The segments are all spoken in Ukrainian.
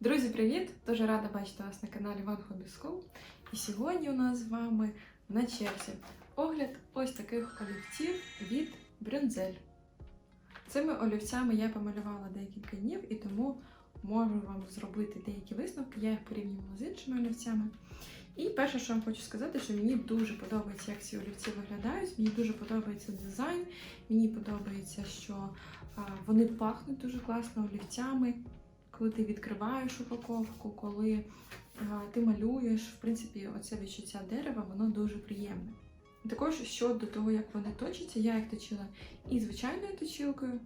Друзі, привіт! Дуже рада бачити вас на каналі One Hobby School. І сьогодні у нас з вами на черзі огляд ось таких олівців від Брюнзель. Цими олівцями я помалювала декілька днів і тому можу вам зробити деякі висновки. Я їх порівнювала з іншими олівцями. І перше, що я вам хочу сказати, що мені дуже подобається, як ці олівці виглядають. Мені дуже подобається дизайн, мені подобається, що вони пахнуть дуже класно олівцями коли ти відкриваєш упаковку, коли ти малюєш, в принципі, оце відчуття дерева, воно дуже приємне. Також щодо того, як вони точаться, я їх точила і звичайною точилкою,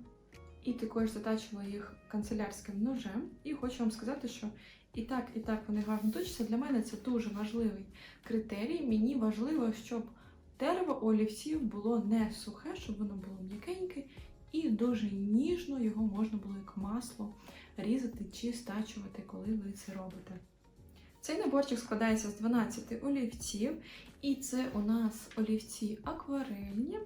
і також затачила їх канцелярським ножем. І хочу вам сказати, що і так, і так вони гарно точаться. Для мене це дуже важливий критерій. Мені важливо, щоб дерево олівців було не сухе, щоб воно було м'якеньке і дуже ніжно його можна було як масло різати чи стачувати, коли ви це робите. Цей наборчик складається з 12 олівців, і це у нас олівці акварельні.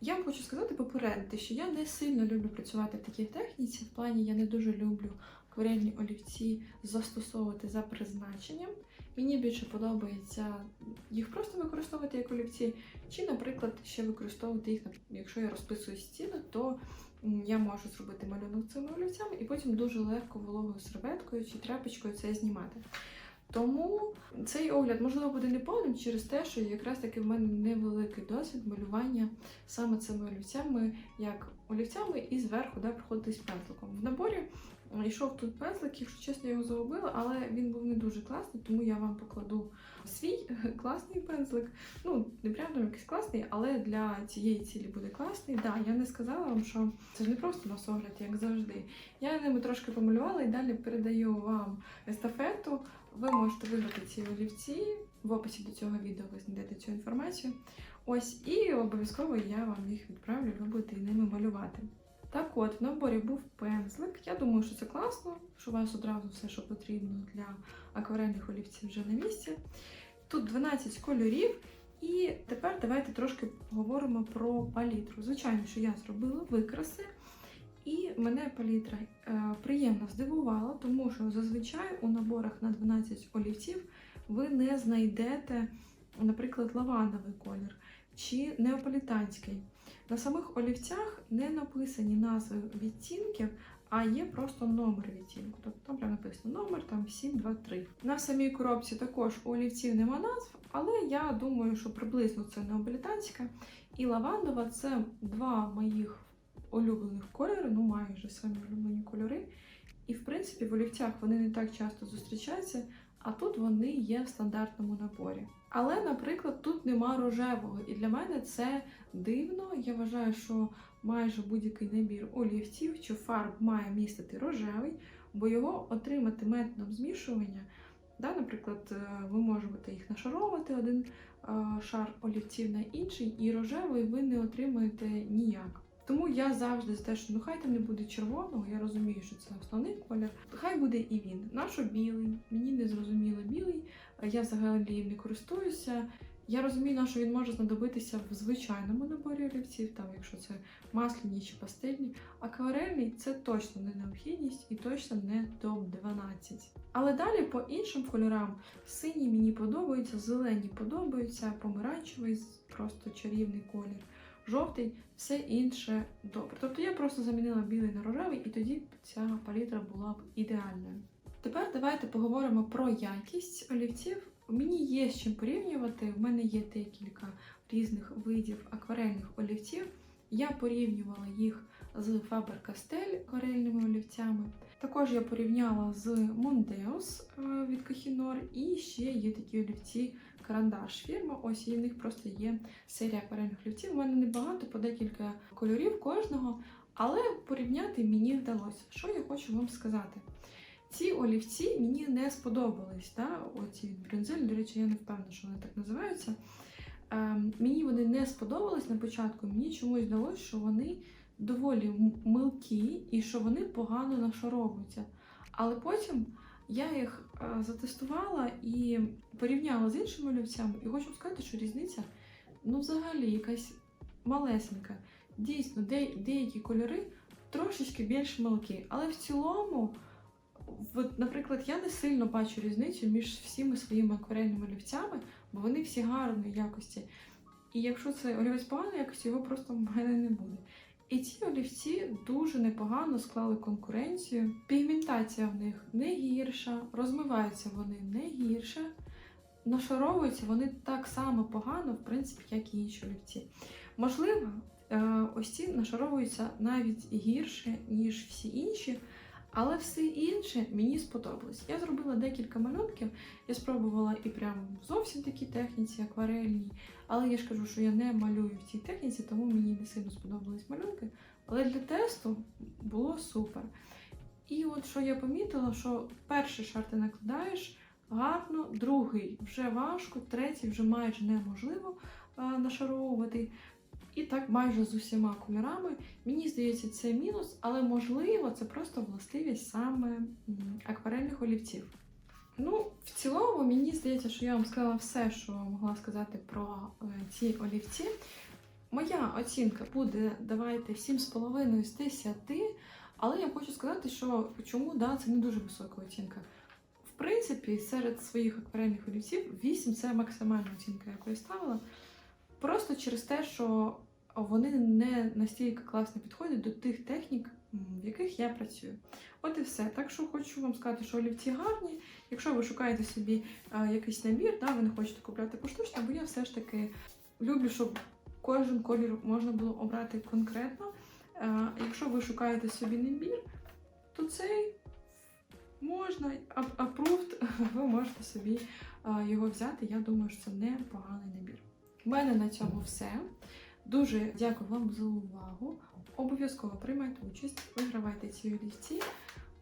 Я вам хочу сказати попередити, що я не сильно люблю працювати в такій техніці. В плані я не дуже люблю акварельні олівці застосовувати за призначенням. Мені більше подобається їх просто використовувати як олівці, чи, наприклад, ще використовувати їх, якщо я розписую стіни, то я можу зробити малюнок цими олівцями і потім дуже легко вологою серветкою чи тряпочкою це знімати. Тому цей огляд, можливо, буде неповним через те, що якраз таки в мене невеликий досвід малювання саме цими олівцями, як олівцями, і зверху да, приходити з пензликом. В наборі йшов тут пензлик, якщо чесно, я його загубила, але він був не дуже класний, тому я вам покладу свій класний пензлик. Ну, не прям там якийсь класний, але для цієї цілі буде класний. Да, я не сказала вам, що це ж не просто носогляд, як завжди. Я ними трошки помалювала і далі передаю вам естафету. Ви можете вибрати ці олівці. В описі до цього відео ви знайдете цю інформацію. Ось, і обов'язково я вам їх відправлю, ви будете ними малювати. Так от, в наборі був пензлик. Я думаю, що це класно, що у вас одразу все, що потрібно для акварельних олівців вже на місці. Тут 12 кольорів. І тепер давайте трошки поговоримо про палітру. Звичайно, що я зробила викраси, і мене палітра е, приємно здивувала, тому що зазвичай у наборах на 12 олівців ви не знайдете, наприклад, лавандовий колір чи неаполітанський. На самих олівцях не написані назви відтінків, а є просто номер відтінку. Тобто там прямо написано номер там 723. На самій коробці також у олівців нема назв, але я думаю, що приблизно це неаполітанська. І лавандова це два моїх улюблених кольори, ну майже самі улюблені кольори. І в принципі в олівцях вони не так часто зустрічаються, а тут вони є в стандартному наборі. Але, наприклад, тут нема рожевого, і для мене це дивно. Я вважаю, що майже будь-який набір олівців чи фарб має містити рожевий, бо його отримати методом змішування. Да, Наприклад, е, ви можете їх нашаровувати один е, шар олівців на інший, і рожевий ви не отримаєте ніяк. Тому я завжди за те, що ну хай там не буде червоного, я розумію, що це основний колір. Хай буде і він. Нащо білий? Мені не зрозуміло білий. Я взагалі їм не користуюся. Я розумію, на що він може знадобитися в звичайному наборі олівців, там, якщо це масляні чи пастельні. Акварельний це точно не необхідність і точно не топ-12. Але далі по іншим кольорам сині мені подобаються, зелені подобаються, помаранчевий просто чарівний колір жовтий, все інше добре. Тобто я просто замінила білий на рожевий, і тоді ця палітра була б ідеальною. Тепер давайте поговоримо про якість олівців. Мені є з чим порівнювати. В мене є декілька різних видів акварельних олівців. Я порівнювала їх з Faber-Castell акварельними олівцями. Також я порівняла з Mondeus е, від Kohinoor і ще є такі олівці карандаш фірма. Ось і в них просто є серія акварельних олівців. У мене небагато, по декілька кольорів кожного, але порівняти мені вдалося. Що я хочу вам сказати? Ці олівці мені не сподобались. Да? Оці від брюнзель, до речі, я не впевнена, що вони так називаються. Ем, мені вони не сподобались на початку. Мені чомусь здалося, що вони доволі милкі і що вони погано нашаровуються. Але потім я їх е, затестувала і порівняла з іншими олівцями, і хочу сказати, що різниця ну, взагалі якась малесенька. Дійсно, де, деякі кольори трошечки більш мелкі, але в цілому От, наприклад, я не сильно бачу різницю між всіми своїми акварельними олівцями, бо вони всі гарної якості. І якщо це олівець поганої якості, його просто в мене не буде. І ці олівці дуже непогано склали конкуренцію. Пігментація в них не гірша, розмиваються вони не гірше, нашаровуються вони так само погано, в принципі, як і інші олівці. Можливо, е, ось ці нашаровуються навіть гірше, ніж всі інші, але все інше мені сподобалось. Я зробила декілька малюнків, я спробувала і прям зовсім такі техніці, акварельній, але я ж кажу, що я не малюю в цій техніці, тому мені не сильно сподобались малюнки. Але для тесту було супер. І от що я помітила, що перший шар ти накладаєш гарно, другий вже важко, третій вже майже неможливо а, нашаровувати. І так майже з усіма кольорами. Мені здається, це мінус, але можливо це просто властивість саме акварельних олівців. Ну, в цілому, мені здається, що я вам сказала все, що могла сказати про е, ці олівці. Моя оцінка буде, давайте, 7,5 з 10, але я хочу сказати, що чому да, це не дуже висока оцінка. В принципі, серед своїх акварельних олівців 8 це максимальна оцінка, яку я ставила. Просто через те, що вони не настільки класно підходять до тих технік, в яких я працюю. От і все. Так що хочу вам сказати, що олівці гарні. Якщо ви шукаєте собі е, якийсь набір, да, ви не хочете купляти поштучно, бо я все ж таки люблю, щоб кожен колір можна було обрати конкретно. Е, якщо ви шукаєте собі набір, то цей можна approved, ви можете собі е, його взяти. Я думаю, що це непоганий набір. Мене на цьому все. Дуже дякую вам за увагу. Обов'язково приймайте участь, вигравайте ці олівці.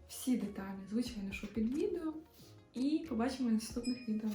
Всі деталі, звичайно, що під відео. І побачимо в наступних відео.